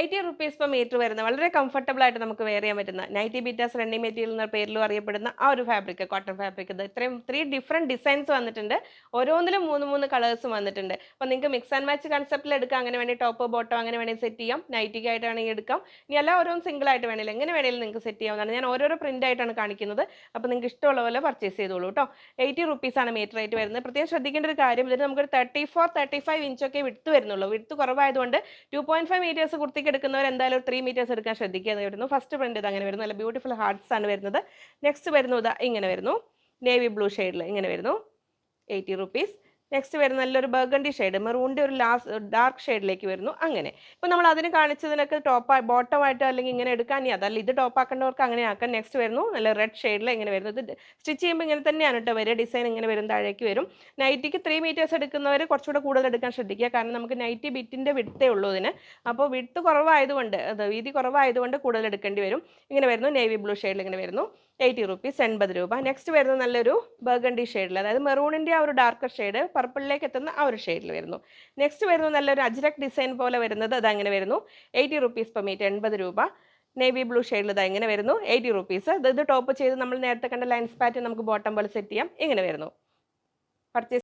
Eighty rupees per metre വരുന്ന വളരെ comfortable ആയിട്ട് നമുക്ക് വെയർ ചെയ്യാൻ പറ്റുന്ന നൈറ്റി ബീറ്റാസ് റണ്ണിങ് മെറ്റീരിയൽ എന്ന പേരിലും അറിയപ്പെടുന്ന ആ ഒരു ഫാബ്രിക് കോട്ടൺ ഫാബ്രിക് ഇത് ഇത്രയും ത്രീ ഡിഫറെന്റ് ഡിസൈൻസ് വന്നിട്ടുണ്ട്. ഓരോന്നിലും മൂന്ന് മൂന്ന് കളേഴ്സ് വന്നിട്ടുണ്ട്. അപ്പോൾ നിങ്ങൾക്ക് മിക്സ് ആൻഡ് മാച്ച് കൺസെപ്റ്റിൽ എടുക്കാം. അങ്ങനെ വേണമെങ്കിൽ ടോപ്പ് ബോട്ടോ അങ്ങനെ വേണമെങ്കിൽ സെറ്റ് ചെയ്യാം. നൈറ്റിക്ക് ആയിട്ടാണെങ്കിൽ എടുക്കാം. ഇനി എല്ലാ ഓരോന്നും സിംഗിൾ ആയിട്ട് വേണമെങ്കിൽ എങ്ങനെ വേണമെങ്കിലും നിങ്ങൾക്ക് സെറ്റ് ചെയ്യാവുന്നതാണ്. ഞാൻ ഓരോരോ പ്രിന്റ് ആയിട്ടാണ് കാണിക്കുന്നത്. അപ്പോൾ നിങ്ങൾക്ക് ഇഷ്ടമുള്ള പോലെ പർച്ചേസ് ചെയ്തോളൂ കേട്ടോ എയ്റ്റി റുപ്പീസാണ് മീറ്റർ റേറ്റ് വരുന്നത്. പ്രത്യേകം ശ്രദ്ധിക്കേണ്ട ഒരു കാര്യം ഇതിന് നമുക്ക് തേർട്ടി ഫോർ തേർട്ടി ഫൈവ് ഇഞ്ചൊക്കെ വിടുത്ത് വരുന്നുള്ളൂ. വിടുത്ത് കുറവായതുകൊണ്ട് ടു പോയിന്റ് ഫൈവ് മീറ്റേഴ്സ് കുർത്തിക്ക് എടുക്കുന്നവർ എന്തായാലും ത്രീ മീറ്റേഴ്സ് എടുക്കാൻ ശ്രദ്ധിക്കുക എന്ന് വരുന്നു. ഫസ്റ്റ് പ്രിന്റ് ഇത് അങ്ങനെ വരുന്നു. നല്ല ബ്യൂട്ടിഫുൾ ഹാർട്സ് ആണ് വരുന്നത്. നെക്സ്റ്റ് വരുന്നു ഇതാ ഇങ്ങനെ വരുന്നു. നേവി ബ്ലൂ ഷെയ്ഡിൽ ഇങ്ങനെ വരുന്നു. എയ്റ്റി റുപ്പീസ് നെക്സ്റ്റ് വരുന്ന നല്ലൊരു ബർഗണ്ടി ഷെയ്ഡ് മെറൂണിന്റെ ഒരു ലാസ്റ്റ് ഡാർക്ക് ഷെയ്ഡിലേക്ക് വരുന്നു. അങ്ങനെ. ഇപ്പോൾ നമ്മൾ അതിന് കാണിച്ചതിനൊക്കെ ടോപ്പ് ബോട്ടമായിട്ടോ അല്ലെങ്കിൽ ഇങ്ങനെ എടുക്കാൻ ഇനി അതല്ല ഇത് ടോപ്പ് ആക്കേണ്ടവർക്ക് അങ്ങനെ ആക്കാം. നെക്സ്റ്റ് വരുന്നു നല്ല റെഡ് ഷെയ്ഡിൽ ഇങ്ങനെ വരുന്നു. ഇത് സ്റ്റിച്ച് ചെയ്യുമ്പോൾ ഇങ്ങനെ തന്നെയാണ് കേട്ടോ വരിക. ഡിസൈൻ ഇങ്ങനെ വരും താഴേക്ക് വരും. നൈറ്റിക്ക് ത്രീ മീറ്റേഴ്സ് എടുക്കുന്നവർ കുറച്ചുകൂടെ കൂടുതൽ എടുക്കാൻ ശ്രദ്ധിക്കുക. കാരണം നമുക്ക് നൈറ്റി ബിറ്റിന്റെ വിട്ടേ ഉള്ളൂ ഇതിന്. അപ്പോൾ വിട്ട് കുറവായതുകൊണ്ട് അത് വീതി കുറവായതുകൊണ്ട് കൂടുതൽ എടുക്കേണ്ടി വരും. ഇങ്ങനെ വരുന്നു നേവി ബ്ലൂ ഷെയ്ഡിൽ ഇങ്ങനെ വരുന്നു. എയ്റ്റി റുപ്പീസ് എൺപത് രൂപ. നെക്സ്റ്റ് വരുന്നത് നല്ലൊരു ബർഗണ്ടി ഷെയ്ഡിൽ അതായത് മെറൂണിന്റെ ആ ഒരു ഡാർക്കർ ഷെയ്ഡ് പർപ്പിളിലേക്ക് എത്തുന്ന ആ ഒരു ഷെയ്ഡിൽ വരുന്നു. നെക്സ്റ്റ് വരുന്നു നല്ലൊരു അജ്രക് ഡിസൈൻ പോലെ വരുന്നത് അത് അങ്ങനെ വരുന്നു. എയ്റ്റി റുപ്പീസ് പെർ മീറ്റർ എൺപത് രൂപ. നേവി ബ്ലൂ ഷെയ്ഡിൽ ഇത് ഇങ്ങനെ വരുന്നു. എയ്റ്റി റുപ്പീസ് ഇത് ഇത് ടോപ്പ് ചെയ്ത് നമ്മൾ നേരത്തെ കണ്ട ലൈൻസ് പാറ്റേൺ നമുക്ക് ബോട്ടം പോലെ സെറ്റ് ചെയ്യാം. ഇങ്ങനെ വരുന്നു. പർച്ചേസ്